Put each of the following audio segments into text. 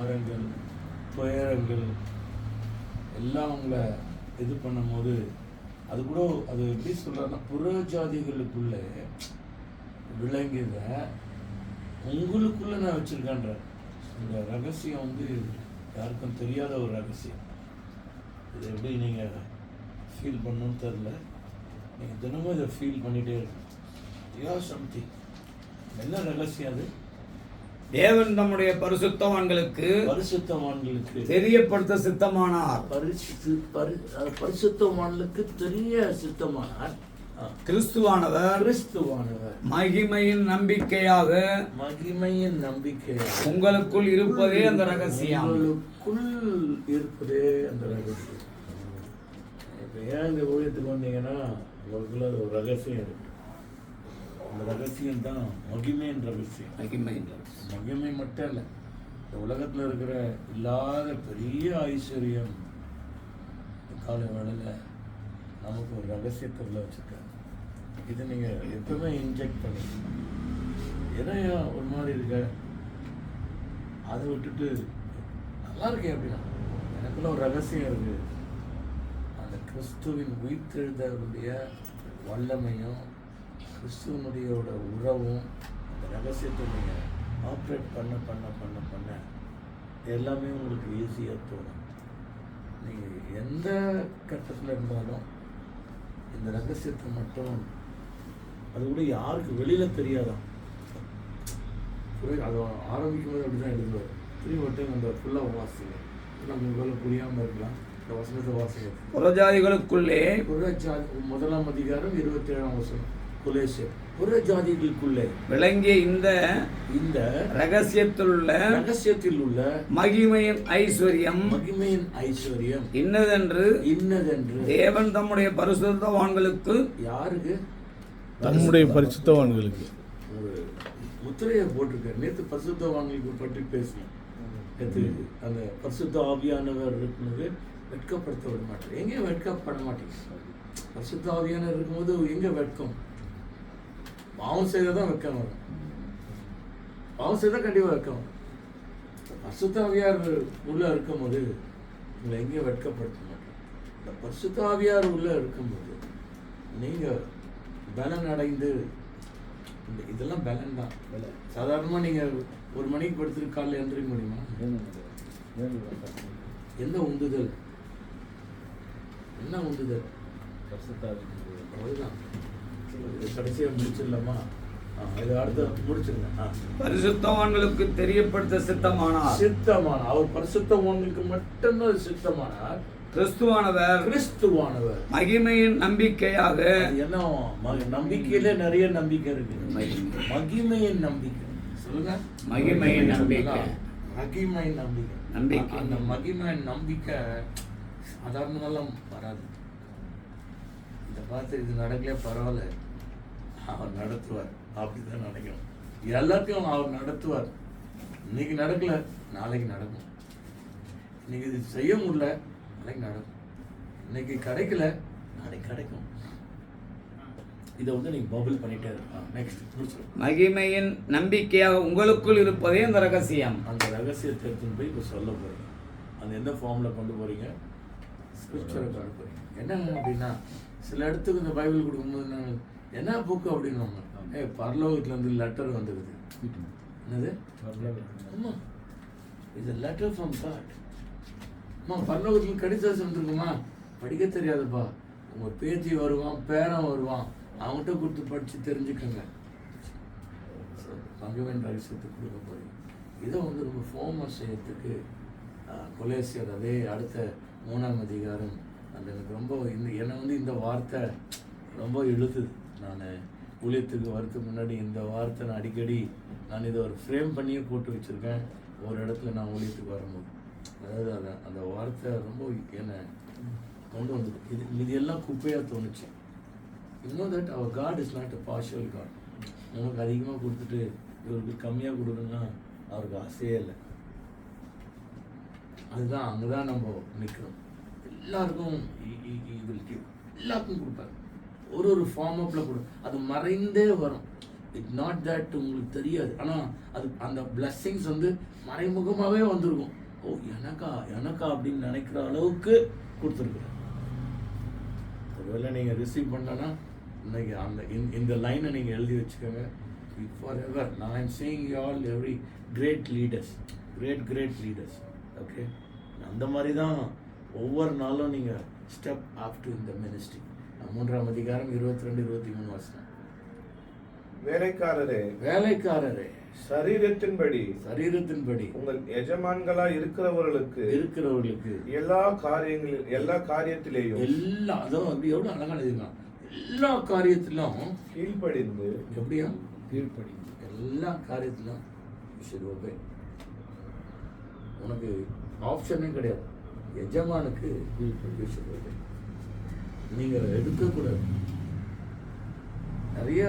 மரங்கள் துயரங்கள் எல்லாம் அவங்கள இது பண்ணும்போது அது கூட அது எப்படி சொல்கிறேன்னா புறஜாதிகளுக்குள்ளே விளங்கியத உங்களுக்குள்ளே நான் வச்சுருக்கேன்ற இந்த ரகசியம் வந்து யாருக்கும் தெரியாத ஒரு ரகசியம். இது எப்படி நீங்கள் ஃபீல் பண்ணணும்னு தெரில நீங்கள் தினமும் இதை ஃபீல் பண்ணிகிட்டே இருக்கணும். யா சம்திங் என்ன ரகசியம் அது? தேவன் தம்முடைய பரிசுத்தவான்களுக்கு பரிசுத்தவான்களுக்கு தெரியப்படுத்த சித்தமானார். பரிசுத்தவான்களுக்கு தெரிய சித்தமானார். கிறிஸ்துவானவர் கிறிஸ்துவானவர். மகிமையின் நம்பிக்கையாக மகிமையின் நம்பிக்கை உங்களுக்குள் இருப்பதே அந்த ரகசியம். உங்களுக்குள் இருப்பதே அந்த ரகசியம். இப்போ ஏன் இந்த ஊழியத்துக்கு வந்தீங்கன்னா உங்களுக்குள்ள ஒரு ரகசியம் இருக்கு. அந்த ரகசியம் தான் மகிமையின் ரகசியம் மகிமையின் மகிமை மட்டும் இல்லை இந்த உலகத்தில் இருக்கிற இல்லாத பெரிய ஐஸ்வர்யம் காலை வேளையில் நமக்கு ஒரு ரகசியத்தில் வச்சுருக்காங்க. இது நீங்கள் எப்பவுமே இன்ஜெக்ட் பண்ணிக்கணும். ஏன்னா ஒரு மாதிரி இருக்க அதை விட்டுட்டு நல்லா இருக்கேன் அப்படின்னா எனக்குள்ள ஒரு ரகசியம் இருக்கு. அந்த கிறிஸ்துவின் உயிர்த்தெழுந்தவருடைய வல்லமையும் கிறிஸ்துவனுடையோட உறவும் அந்த ரகசியத்தை நீங்கள் ஆப்ரேட் பண்ண பண்ண பண்ண பண்ண எல்லாமே உங்களுக்கு ஈஸியாக தோணும். நீங்கள் எந்த கட்டத்தில் இருந்தாலும் இந்த ரகசியத்தை மட்டும் அது கூட யாருக்கு வெளியில் தெரியாதான் அது ஆரம்பிக்கும் போது அப்படி தான் எழுதுவார். திரும்பி மட்டும் அந்த ஃபுல்லாக வாசிங்க. நம்ம உங்களை புரியாமல் இருக்கலாம். இந்த வசனத்தை வாசிங்க. புறஜாதிகளுக்குள்ளே புறஜாதி முதலாம் அதிகாரம் இருபத்தி ஏழாம் வசனம். குலேசியர் புறஜாதிகளுக்குள்ளே விளங்கிய இந்த இந்த ரகசியத்திலுள்ள ரகசியத்தில் உள்ள மகிமையின் ஐஸ்வர்யம். மகிமையின் ஐஸ்வர்யம். இன்னதென்று இன்னதென்று. தேவன் தம்முடைய பரிசுத்தவான்களுக்கு யாருக்கு? தம்முடைய பரிசுத்தவான்களுக்கு. ஒரு முத்திரையை போட்டிருக்காரு. நேற்று பரிசுத்தவான்களுக்கு பற்றி பேசணும் நேற்று அந்த பரிசுத்த ஆவியானவர் இருக்கும்போது வெட்கப்படுத்த விட மாட்டார். எங்கே வெட்கப்பட மாட்டேங்க பரிசுத்த ஆவியானவர் இருக்கும்போது எங்கே வெட்கம்? பாவம் செய்தால் தான் வரும் பாவம் செய்தால் கண்டிப்பாக வெட்கம் வரும் பரிசுத்த ஆவியார் உள்ள இருக்கும்போது உங்களை எங்கேயும் வெட்கப்படுத்த மாட்டோம். இந்த பரிசுத்த ஆவியார் உள்ள இருக்கும்போது நீங்கள் பலன் அடைந்து இந்த இதெல்லாம் பலன் தான். சாதாரணமாக நீங்கள் ஒரு மணிக்கு படுத்துட்டு காலையில் எழுந்திரிக்க முடியுமா? எந்த உந்துதல்? என்ன உந்துதல். அதுதான். கடைசியாக முடிச்சிடலாமா? பரிசுத்தவான்களுக்கு தெரியப்படுத்த சித்தமானார். சித்தமான அவர் பரிசுத்தவான்களுக்கு மட்டும்தான் சித்தமானார். கிறிஸ்துவானவர். கிறிஸ்துவானவர். மகிமையின் நம்பிக்கையாக. என்ன நம்பிக்கையில நிறைய நம்பிக்கை இருக்கு. மகிமை. மகிமையின் நம்பிக்கை. சொல்லுங்க. மகிமையின் நம்பிக்கை. மகிமையின் நம்பிக்கை. நம்பிக்கை. அந்த மகிமையின் நம்பிக்கை சாதாரணமெல்லாம் வராது. இந்த பார்த்து இது நடக்கல பரவாயில்ல. அவர் நடத்துவார். அப்படிதான் நினைக்கணும் எல்லாத்தையும் அவர் நடத்துவார். இன்னைக்கு நடக்கல நாளைக்கு நடக்கும். இன்னைக்கு இது செய்ய முடியல நாளைக்கு நடக்கும். இன்னைக்கு கிடைக்கல நாளைக்கு கிடைக்கும். இதை வந்து நீங்க பபிள் பண்ணிட்டே இருக்கலாம். நெக்ஸ்ட் மகிமையின் நம்பிக்கையாக உங்களுக்குள் இருப்பதே அந்த ரகசியம். அந்த ரகசியத்தை எடுத்துன்னு போய் இப்போ சொல்ல போறீங்க அந்த எந்த ஃபார்ம்ல கொண்டு போறீங்க? ஸ்கிரிப்சரை கொண்டு போறீங்க என்ன அப்படின்னா சில இடத்துக்கு இந்த பைபிள் கொடுக்கும்போது என்ன புக்கு அப்படின்னுவாங்க? ஏ பரலோகத்துல இருந்து லெட்டர் வந்துருது என்னது? ஆமா இது லெட்டர் ஃப்ரம் காட் அம்மா பரலோகத்தில் கடிதாசம் வந்துருக்குமா? படிக்க தெரியாதுப்பா. உங்க பேத்தி வருவான் பேரன் வருவான். அவங்ககிட்ட கொடுத்து படிச்சு தெரிஞ்சுக்கோங்க. பங்குவன் ரகசியத்துக்கு கொடுக்க போறீங்க இதை வந்து ரொம்ப ஃபோமஸ் செய்யறதுக்கு கொலேசியர் அதே அடுத்த மூணாம் அதிகாரம். அந்த எனக்கு ரொம்ப இந்த என்னை வந்து இந்த வார்த்தை ரொம்ப இழுத்துது. நான் ஊழியத்துக்கு வரதுக்கு முன்னாடி இந்த வார்த்தை நான் அடிக்கடி நான் இதை ஒரு ஃப்ரேம் பண்ணியே போட்டு வச்சுருக்கேன். ஒரு இடத்துல நான் ஊழியத்துக்கு வரும்போது. அதாவது அதை அந்த வார்த்தை ரொம்ப என்னை கொண்டு வந்தது. இது இது எல்லாம் குப்பையாக தோணுச்சு. இன்னும் that our God is not a partial God நமக்கு அதிகமாக கொடுத்துட்டு இவருக்கு கம்மியாக கொடுக்கணும்னா அவருக்கு ஆசையே இல்லை. அதுதான் அங்கே தான் நம்ம நிற்கிறோம் எல்லாருக்கும் எல்லாருக்கும் கொடுப்பாரு. ஒரு ஒரு ஃபார்ம் அப்பில் கொடு. அது மறைந்தே வரும். இட் நாட் தட் உங்களுக்கு தெரியாது. ஆனால் அது அந்த பிளஸ்ஸிங்ஸ் வந்து மறைமுகமாகவே வந்திருக்கும். ஓ எனக்கா எனக்கா அப்படின்னு நினைக்கிற அளவுக்கு கொடுத்துருக்குறேன் ஒருவேளை நீங்கள் ரிசீவ் பண்ணனா இன்னைக்கு அந்த இந்த- இந்த லைனை நீங்கள் எழுதி வச்சுக்கோங்க. ஃபார் எவர் நான் I'm saying you all every great leaders great great leaders okay அந்த மாதிரி தான் ஒவ்வொரு நாளும் நீங்கள் ஸ்டெப் ஆப் டு இந்த மினிஸ்ட்ரி மூன்றாம் அதிகாரம் இருபத்தி ரெண்டு இருபத்தி மூணு வருஷம் வேலைக்காரரே வேலைக்காரரே சரீரத்தின்படி சரீரத்தின்படி உங்கள் எஜமான்களா இருக்கிறவர்களுக்கு இருக்கிறவர்களுக்கு எல்லா காரியங்களில் எல்லா காரியத்திலேயும் எல்லா அதுவும் அப்படி எவ்வளோ அழகான எழுதிருக்கான் எல்லா காரியத்திலும் கீழ்ப்படிந்து எப்படியா? கீழ்ப்படி எல்லா காரியத்திலும் சரி ஓகே உனக்கு ஆப்ஷனே கிடையாது. எஜமானுக்கு you should obey. நீங்க எடுக்கக்கூடாது. நிறைய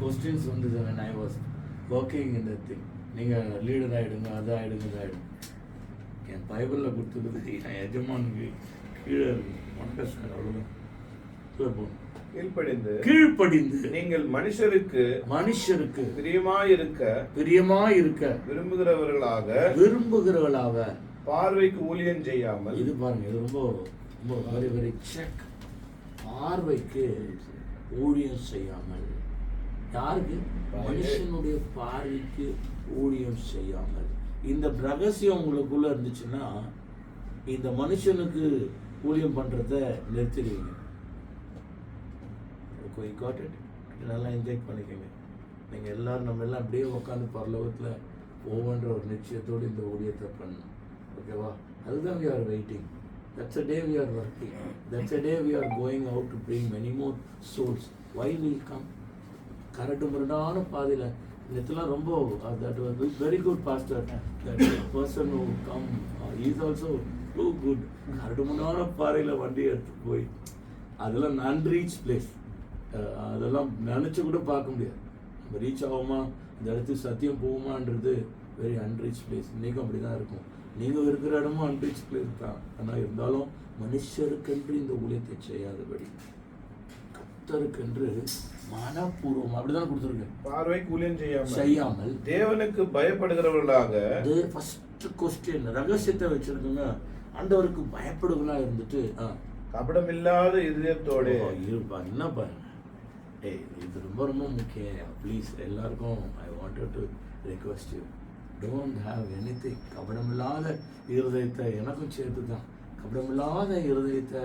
கொஸ்டின்ஸ் வந்தது when I was working in that thing. நீங்கள் லீடர் ஆகிடுங்க அது ஆகிடுங்க இது ஆகிடுங்க என் பைபிளில் கொடுத்துருக்குது என் எஜமானுக்கு கீழே சார் அவ்வளோதான் போகணும் கீழ்ப்படிந்து கீழ்ப்படிந்து நீங்கள் மனுஷருக்கு மனுஷருக்கு பிரியமாயிருக்க பிரியமாய் இருக்க விரும்புகிறவர்களாக விரும்புகிறவளாக பார்வைக்கு ஊழியம் செய்யாமல் இது பாருங்க இது ரொம்ப ரொம்ப வெரி வெரி செக் பார்வைக்கு ஊழியம் செய்யாமல். யாருக்கு? மனுஷனுடைய பார்வைக்கு ஊழியம் செய்யாமல். இந்த ரகசியம் உங்களுக்குள்ள இருந்துச்சுன்னா இந்த மனுஷனுக்கு ஊழியம் பண்றத நிறுத்திடுவீங்க. நல்லா என்ஜாய் பண்ணிக்கோங்க. நீங்கள் எல்லாரும் நம்ம எல்லாம் அப்படியே உட்காந்து பரலோகத்தில் ஒவ்வொன்ற ஒரு நிச்சயத்தோடு இந்த ஊழியத்தை பண்ணணும். ஓகேவா? அதுதான் we are waiting that's a day we are working that's a day we are going out to bring many more souls why will come கரட்டு முரடான பாதையில். இதெல்லாம் ரொம்ப that was very good pastor that person who come is also too good கரட்டு முரடான பாதையில் வண்டி எடுத்து போய் அதெல்லாம் நான் ரீச் பிளேஸ் அதெல்லாம் நினச்சி கூட பார்க்க முடியாது. நம்ம ரீச் ஆகுமா? இந்த இடத்துக்கு சத்தியம் போகுமான்றது வெரி அன்ரீச் பிளேஸ் இன்றைக்கும் அப்படி தான் இருக்கும். நீங்கள் இருக்கிற இடமும் அன்ரீச் பிளேஸ் தான் ஆனால் இருந்தாலும் மனுஷருக்கென்று இந்த ஊழியத்தை செய்யாதபடி கத்தருக்கென்று மனப்பூர்வம் அப்படிதான் கொடுத்துருக்கேன் பார்வைக்கு ஊழியம் செய்யாமல் செய்யாமல் தேவனுக்கு பயப்படுகிறவர்களாக அது ஃபர்ஸ்ட் கொஸ்டின் ரகசியத்தை வச்சிருக்குங்க. ஆண்டவருக்கு பயப்படுகளா இருந்துட்டு ஆ. கபடமில்லாத இதயத்தோடு. இருப்பா என்ன பாருங்க. ஏய் இது ரொம்ப ரொம்ப முக்கியம். ப்ளீஸ் எல்லாருக்கும் I wanted to request you don't have anything கபடமில்லாத இருதயத்தை எனக்கும் சேர்த்து தான் கபடமில்லாத இருதயத்தை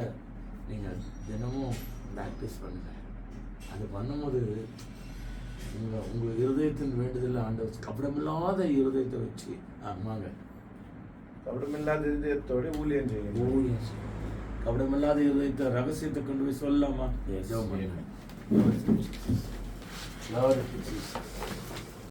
நீங்கள் தினமும் ப்ராக்டிஸ் பண்ணுங்க. அது பண்ணும்போது உங்கள் உங்கள் இருதயத்தின் வேண்டுதல் ஆண்டவர் கபடமில்லாத இருதயத்தை வச்சு ஆமாங்க. கபடமில்லாத இதயத்தோடு ஊழியம் செய்யணும் ஊழியம் செய்யும். கபடமில்லாத இருதயத்தை ரகசியத்தை கொண்டு போய் சொல்லலாமா. ஜெபம் பண்ணுங்க.